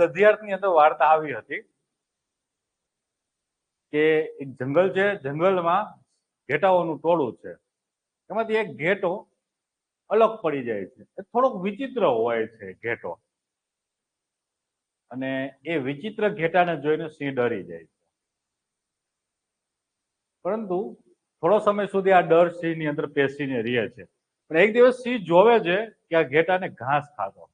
ગધિયાર્થની અંદર વાર્તા આવી હતી કે એક જંગલ છે, જંગલમાં ઘેટાઓનું ટોળું છે. એમાંથી એક ઘેટો અલગ પડી જાય છે. એ થોડોક વિચિત્ર હોય છે ઘેટો. અને એ વિચિત્ર ઘેટાને જોઈને સિંહ ડરી જાય છે. પરંતુ થોડો સમય સુધી આ ડર સિંહની અંદર પેસીને રહે છે. પણ એક દિવસ સિંહ જોવે છે કે આ ઘેટાને ઘાસ ખાતો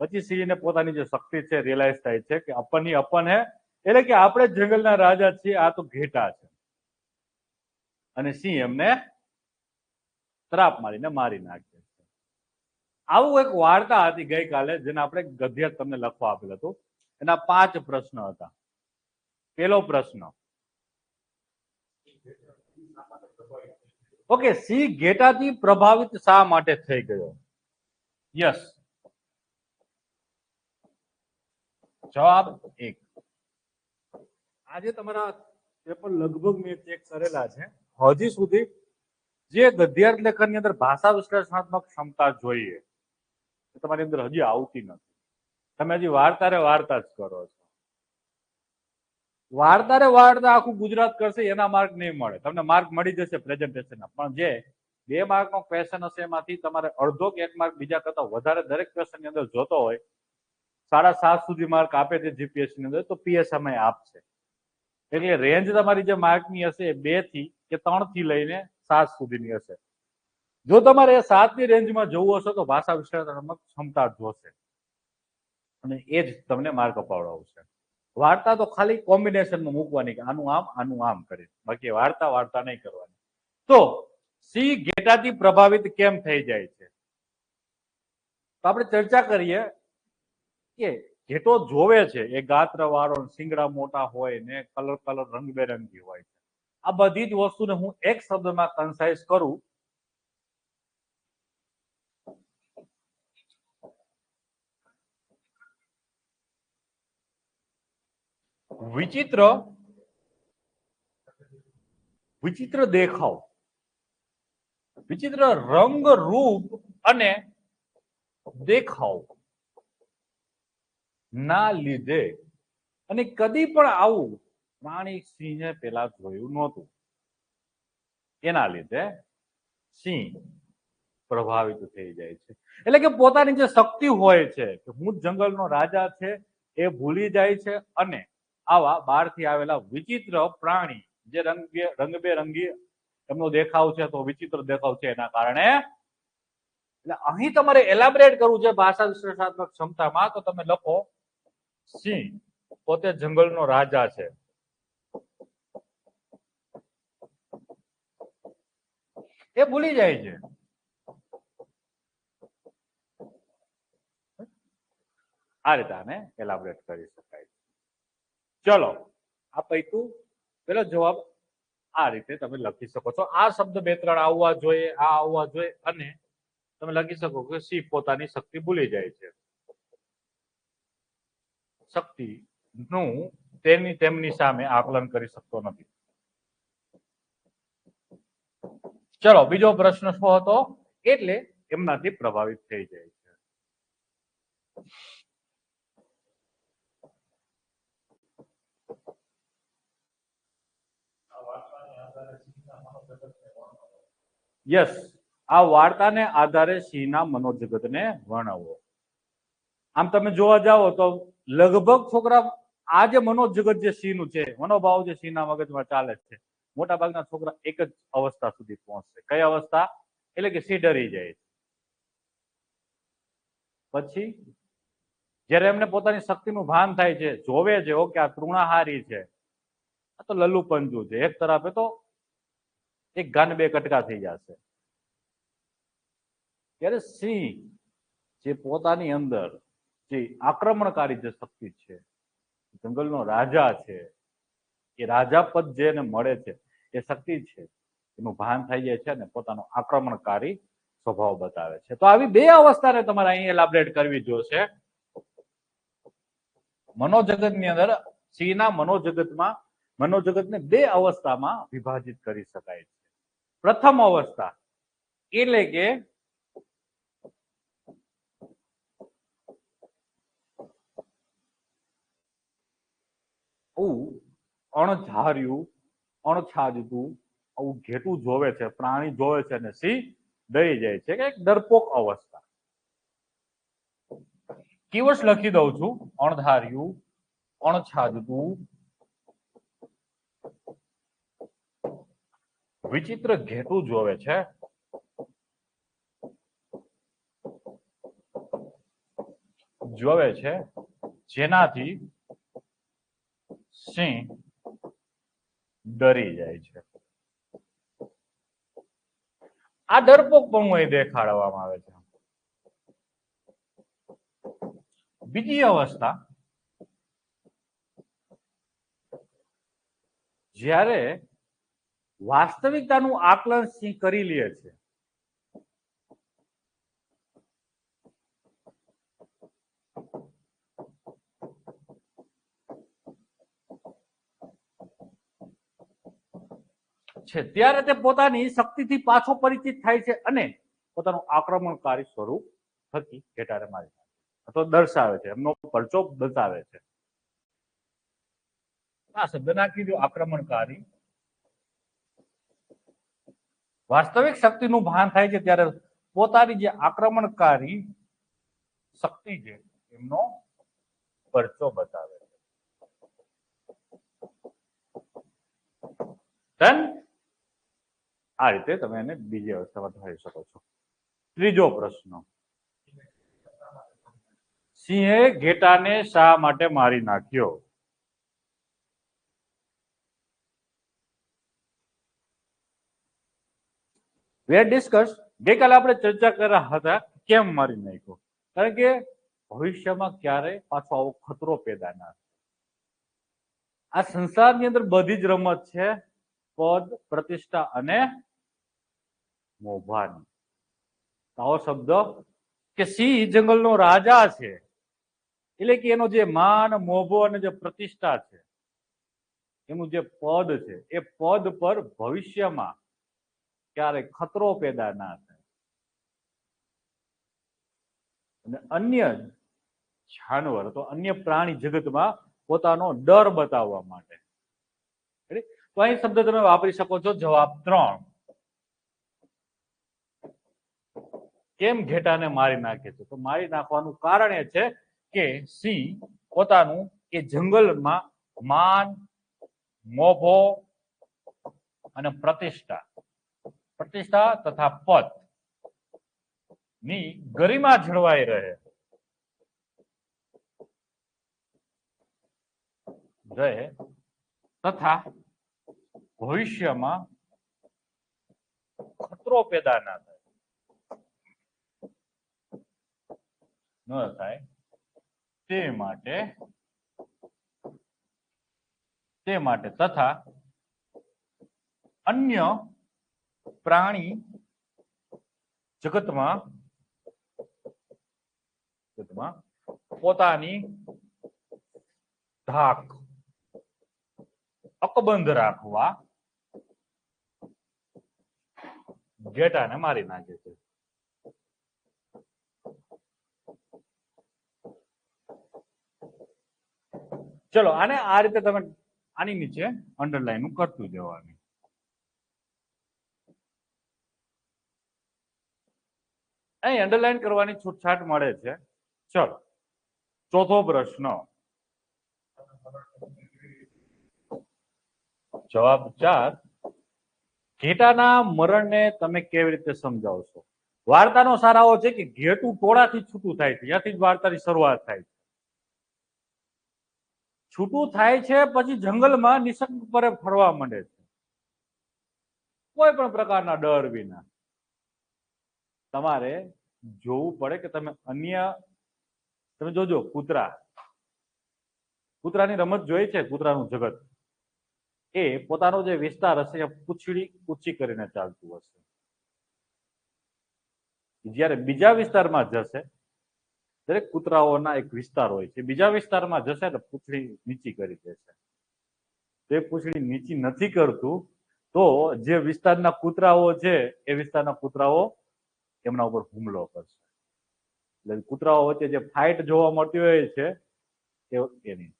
પછી સિંહને પોતાની જે શક્તિ છે રિયલાઇઝ થાય છે કે અપનની અપન હે, એટલે કે આપણે જંગલના રાજા છીએ, આ તો ઘેટા છે. અને સિંહ એમને ત્રાપ મારીને મારી નાખે છે. આવું એક વાર્તા હતી ગઈકાલે, જેને આપણે ગધ્ય તમને લખવા આપેલ હતું. એના પાંચ પ્રશ્ન હતા. પેલો પ્રશ્ન. ઓકે, સિંહ ઘેટાથી પ્રભાવિત શા માટે થઈ ગયો? યસ. જવાબ એક. આજે તમારા પેપર લગભગ મેં ચેક કરેલા છે. હજી સુધી જે ગદ્યાર્થ લેખનની અંદર ભાષા વિશ્લેષણાત્મક ક્ષમતા જોઈએ, એ તમારી અંદર હજી આવતી નથી. તમે હજી વાર્તા રે વાર્તા જ કરો છો. વાર્તા વાર્તા આખું ગુજરાત કરશે, એના માર્ક નહીં મળે. તમને માર્ક મળી જશે પ્રેઝન્ટેશનના પણ જે બે માર્કનો ક્વેશ્ચન હશે એમાંથી તમારે અડધો કે એક માર્ક બીજા કરતા વધારે દરેક ક્વેશ્ચનની અંદર જોતો હોય સાડા સાત સુધી માર્ક આપે છે જીપીએસસી ની અંદર, તો પીએસએમઆઈ આપશે. એટલે રેન્જ તમારી જે માર્કની હશે એ બેથી કે ત્રણથી લઈને સાત સુધીની હશે. જો તમારે સાતની રેન્જમાં જવું હશે તો ભાષા વિશ્લેષણાત્મક ક્ષમતા જોશે અને એ જ તમને માર્ક અપાવડાવશે. વાર્તા તો ખાલી કોમ્બિનેશનમાં મૂકવાની કે આનું આમ આનું આમ કરી બાકી વાર્તા વાર્તા નહીં કરવાની. તો સી ઘેટાથી પ્રભાવિત કેમ થઈ જાય છે? તો આપણે ચર્ચા કરીએ કે ઘેટો જોવે છે, એ ગાત્ર વાળો સિંગડા મોટા હોય ને કલર કલર રંગબેરંગી હોય છે. આ બધી જ વસ્તુને હું એક શબ્દમાં કન્સાઇઝ કરું. વિચિત્ર વિચિત્ર દેખાવ. વિચિત્ર રંગ રૂપ અને દેખાવ. ના લીધે અને કદી પણ આવું પ્રાણી સિંહે પેલા જોયું નહોતું. એના લીધે સિંહ પ્રભાવિત થઈ જાય છે. એટલે કે પોતાની જે શક્તિ હોય છે કે હું જંગલનો રાજા છે એ ભૂલી જાય છે અને આવા બહારથી આવેલા વિચિત્ર પ્રાણી જે રંગ રંગબેરંગી એમનો દેખાવ છે તો વિચિત્ર દેખાવ છે એના કારણે એટલે અહીં તમારે એલાબરેટ કરવું છે ભાષા વિશ્લેષણાત્મક ક્ષમતામાં તો તમે લખો સિંહ પોતે જંગલનો રાજા છે. એ ભૂલી જાય છે. આ રીતે આને એલાબરેટ કરી શકાય ચલો, આ પૈકું પેલો જવાબ આ રીતે તમે લખી શકો છો. આ શબ્દ બે ત્રણ આવવા જોઈએ, આ આવવા જોઈએ, અને તમે લખી શકો કે સિંહ પોતાની શક્તિ ભૂલી જાય છે. શક્તિ નું તેની તેમની સામે આકલન કરી શકતો નથી. ચલો, બીજો પ્રશ્ન શું હતો? એટલે એમનાથી પ્રભાવિત થઈ જાય છે. યસ, આ વાર્તાને આધારે સિંહના મનોજગતને વર્ણવો. આમ તમે જોવા જાઓ તો લગભગ છોકરા, આ જે મનોજગત જે સિંહનું છે, મનોભાવ જે સિંહના મગજમાં ચાલે છે મોટા છોકરા એક જ અવસ્થા સુધી પહોંચશે. કઈ અવસ્થા? એટલે કે સિંહ ડરી જાય પછી, જ્યારે એમને પોતાની શક્તિનું ભાન થાય છે, જોવે છે, ઓકે, આ તૃણાહારી છે. આ તો લલ્લુ પંજુ છે. એક તરફે તો એક ગાન બે કટકા થઈ જશે. ત્યારે સિંહ, જે પોતાની અંદર જે આક્રમણકારી જે શક્તિ છે, જંગલનો રાજા છે, એ રાજા પદ જેને મળે છે, એ શક્તિ છે, એનું ભાન થઈ જાય છે અને પોતાનો આક્રમણકારી સ્વભાવ બતાવે છે. તો આવી બે અવસ્થાને તમારે અહીં એલાબરેટ કરવી જોશે. મનોજગતની અંદર સિંહના મનોજગતમાં, મનોજગતને બે અવસ્થામાં વિભાજિત કરી શકાય છે. પ્રથમ અવસ્થા એટલે કે આવું અણધાર્યું અણછાજતું, આવું ઘેટું જોવે છે, પ્રાણી જોવે છે અને સિંહ ડરી જાય છે, કે એક ડરપોક અવસ્થા. કીવર્ડ્સ લખી દઉં છું, અણધાર્યું, અણછાજતું. વિચિત્ર ઘેટું જોવે છે. જોવે છે જેનાથી સિંહ ડરી જાય છે. આ ડરપોક પણ દેખાડવામાં આવે છે. બીજી અવસ્થા, જ્યારે વાસ્તવિકતાનું આકલન સિંહ કરી લે છે. છે. ત્યારે તે પોતાની શક્તિથી પાછો પરિચિત થાય છે અને પોતાનું આક્રમણકારી સ્વરૂપ થકી ઘેટાને મારી તો દર્શાવે છે. એમનો પરચો બતાવે છે. આ શબ્દ નાખી આક્રમણકારી વાસ્તવિક શક્તિનું ભાન થાય છે ત્યારે પોતાની જે આક્રમણકારી શક્તિ છે એમનો પરચો બતાવે છે? આ રીતે તમે એને બીજી અવસ્થામાં ધારી શકો છો. ત્રીજો પ્રશ્ન. સિંહે ઘેટાને શા માટે મારી નાખ્યો? વેર ડિસ્કસ ગઈકાલે આપણે ચર્ચા કર્યા હતા કેમ મારી નાખ્યો? કારણ કે ભવિષ્યમાં ક્યારે પાછો આવો ખતરો પેદા ના આ સંસારની અંદર બધી જ રમત છે, પદ, પ્રતિષ્ઠા અને મોભાની. આવો શબ્દ કે સિંહ જંગલનો રાજા છે. એટલે કે એનો જે માન, મોભો અને જે પ્રતિષ્ઠા છે, એનું જે પદ છે, એ પદ પર ભવિષ્યમાં ક્યારે ખતરો પેદા ના થાય. અને અન્ય જાનવર તો અન્ય પ્રાણી જગતમાં પોતાનો ડર બતાવવા માટે. તો અહીં શબ્દ તમે વાપરી શકો છો જવાબ ત્રણ. કેમ ઘેટાને મારી નાખે છે? તો મારી નાખવાનું કારણ એ છે કે સિંહ પોતાનું એ જંગલમાં માન, મોભો અને પ્રતિષ્ઠા પ્રતિષ્ઠા તથા પદની ગરિમા જળવાઈ રહે. રહે તથા ભવિષ્યમાં ખતરો પેદા ના થાય. ન થાય. તે માટે તે માટે તથા અન્ય પ્રાણી જગતમાં જગતમાં પોતાની ધાક, અકબંધ રાખવા ઘેટાને મારી નાખે છે. ચલો, આને આ રીતે તમે આની નીચે અંડરલાઈન કરતું જવાનું અહીં અંડરલાઈન કરવાની છૂટછાટ મળે છે. ચલો, ચોથો પ્રશ્ન. જવાબ ચાર. ઘેટાના મરણને તમે કેવી રીતે સમજાવશો? વાર્તાનો સારાવો છે કે ઘેટું ટોળાથી છૂટું થાય છે. ત્યાંથી જ વાર્તાની શરૂઆત થાય છે. છૂટું થાય છે, પછી જંગલમાં નિસંગપરે ફરવા માંડે છે. કોઈ પણ પ્રકારના ડર વિના. તમારે જોવું પડે કે તમે અન્ય, તમે જોજો, કૂતરા. કૂતરાની રમત જોઈ છે કૂતરાનું જગત. એ પોતાનો જે વિસ્તાર હશે, એ પૂછડી ઊંચી કરીને ચાલતું હશે. જ્યારે બીજા વિસ્તારમાં જશે દરેક કૂતરાઓના એક વિસ્તાર હોય છે. બીજા વિસ્તારમાં જશે તો પૂંછડી નીચી કરી દેશે. તે પૂંછડી નીચી નથી કરતું, તો જે વિસ્તારના કૂતરાઓ છે, એ વિસ્તારના કૂતરાઓ એમના ઉપર હુમલો કરશે. એટલે કૂતરાઓ વચ્ચે જે ફાઇટ જોવા મળતી હોય છે એની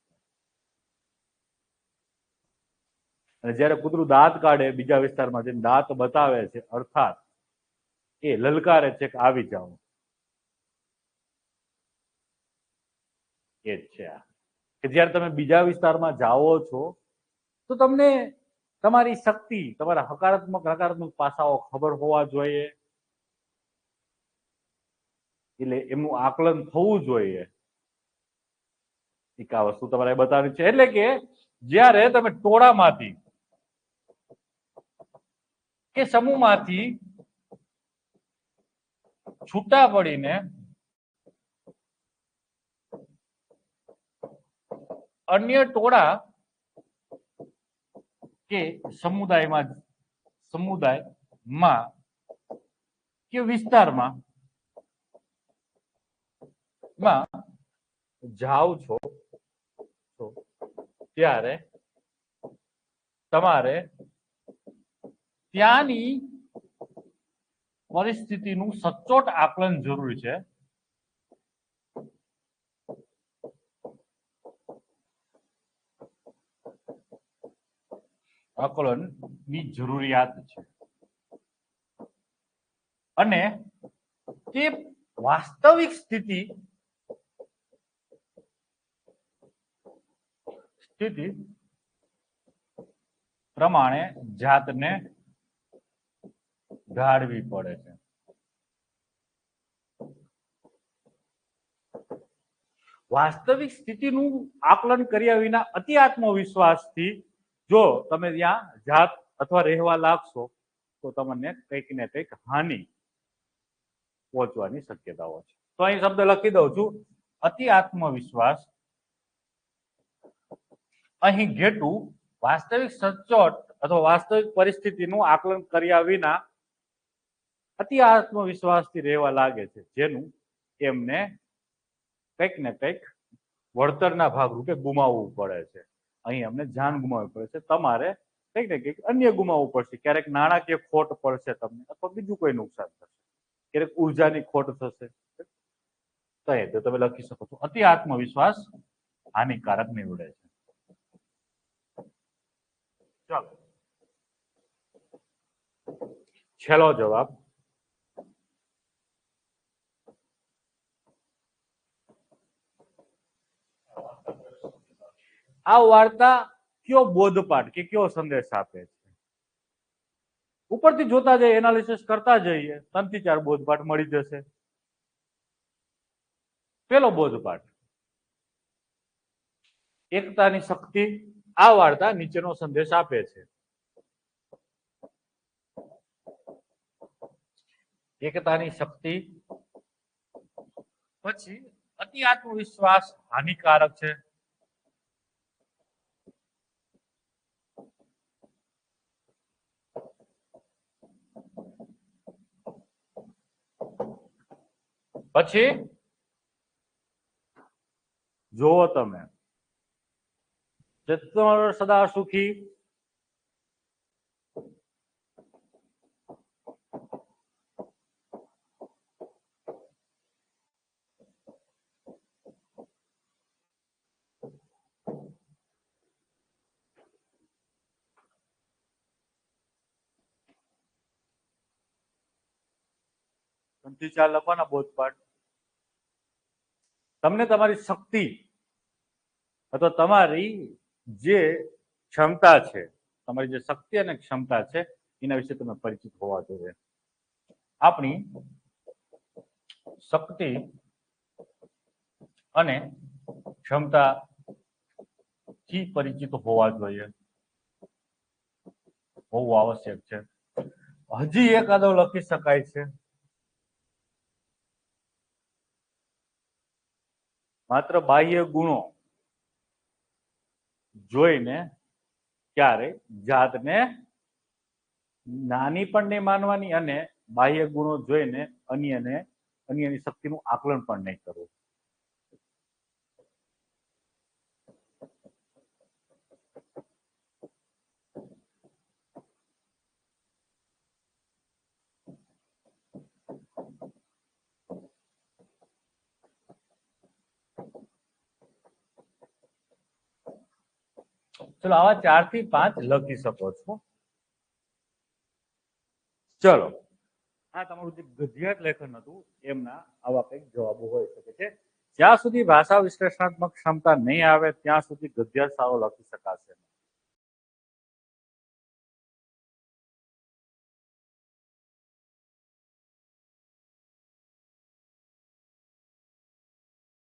અને જ્યારે કૂતરું દાંત કાઢે, બીજા વિસ્તારમાં જઈને દાંત બતાવે છે, અર્થાત એ લલકારે છે કે આવી જાઓ. એ જ છે કે જ્યારે તમે બીજા વિસ્તારમાં જાઓ છો, તો તમને તમારી શક્તિ, તમારા હકારાત્મક નકારાત્મક પાસાઓ ખબર હોવા જોઈએ. એટલે એમનું આકલન થવું જોઈએ. એક આ વસ્તુ તમારે બતાવવી છે. એટલે કે જ્યારે તમે ટોળામાંથી કે સમૂહમાંથી છૂટા પડીને અન્ય ટોળા કે સમુદાયમાં સમુદાયમાં કે વિસ્તારમાં માં જાઓ છો, તો ત્યારે તમારે ત્યાંની પરિસ્થિતિનું સચોટ આકલન જરૂરી છે. આકલનની જરૂરિયાત છે. અને તે વાસ્તવિક સ્થિતિ સ્થિતિ પ્રમાણે જાતને ઢાળવી પડે છે. વાસ્તવિક સ્થિતિનું આકલન કર્યા વિના અતિ આત્મવિશ્વાસથી જો તમે ત્યાં જાત અથવા રહેવા લાગશો, તો તમને કંઈક ને કંઈક હાનિ પહોંચવાની શક્યતાઓ છે. તો અહીં શબ્દ લખી દઉં છું. અતિ આત્મવિશ્વાસ. અહીં ઘેટું વાસ્તવિક સચોટ અથવા વાસ્તવિક પરિસ્થિતિનું આકલન કર્યા વિના અતિ આત્મવિશ્વાસથી રહેવા લાગે છે, જેનું એમને કંઈક ને કંઈક વળતરના ભાગરૂપે ગુમાવવું પડે છે. અહીં અમને જાન ગુમાવવી પડે છે. તમારે કંઈક ને કંઈક અન્ય ગુમાવવું પડશે. ક્યારેક નાણાકીય ખોટ પડશે તમને અથવા બીજું કોઈ નુકસાન થશે. ક્યારેક ઉર્જાની ખોટ થશે. તો એ તો તમે લખી શકો છો. અતિ આત્મવિશ્વાસ હાનિકારક નીવડે છે. ચાલો. છેલ્લો જવાબ. આ વાર્તા કયો બોધપાઠ કે કયો સંદેશ આપે છે? ઉપરથી જોતા જઈએ એનાલિસિસ કરતા જઈએ ત્રણ ચાર બોધપાઠ મળી જશે. પેલો બોધપાઠ. એકતાની શક્તિ આ વાર્તા નીચેનો સંદેશ આપે છે. એકતાની શક્તિ પછી અતિ આત્મવિશ્વાસ હાનિકારક છે. પછી? જુઓ તમે. ચેતન સદા સુખી ત્રણથી ચાર લખવાના બોધપાઠ તમને તમારી શક્તિ અથવા તમારી જે ક્ષમતા છે, તમારી જે શક્તિ અને ક્ષમતા છે, એના વિશે તમે પરિચિત હોવા જોઈએ. આપણી શક્તિ અને ક્ષમતા થી પરિચિત હોવા જોઈએ. હોવું આવશ્યક છે. હજી એકાદો લખી શકાય છે. માત્ર બાહ્ય ગુણો જોઈને ક્યારે જાતને નાની પણ નહીં માનવાની અને બાહ્ય ગુણો જોઈને અન્યને, અન્યની શક્તિનું આકલન પણ નહીં કરવું. ચલો, આવા ચારથી પાંચ લખી શકો છો. ચલો. આ તમારું જે ગદ્યાત લેખન હતું, એમના આવા કંઈક જવાબો હોઈ શકે છે. જ્યાં સુધી ભાષા વિશ્લેષણાત્મક ક્ષમતા નહીં આવે, ત્યાં સુધી ગદ્યાત સારો લખી શકાશે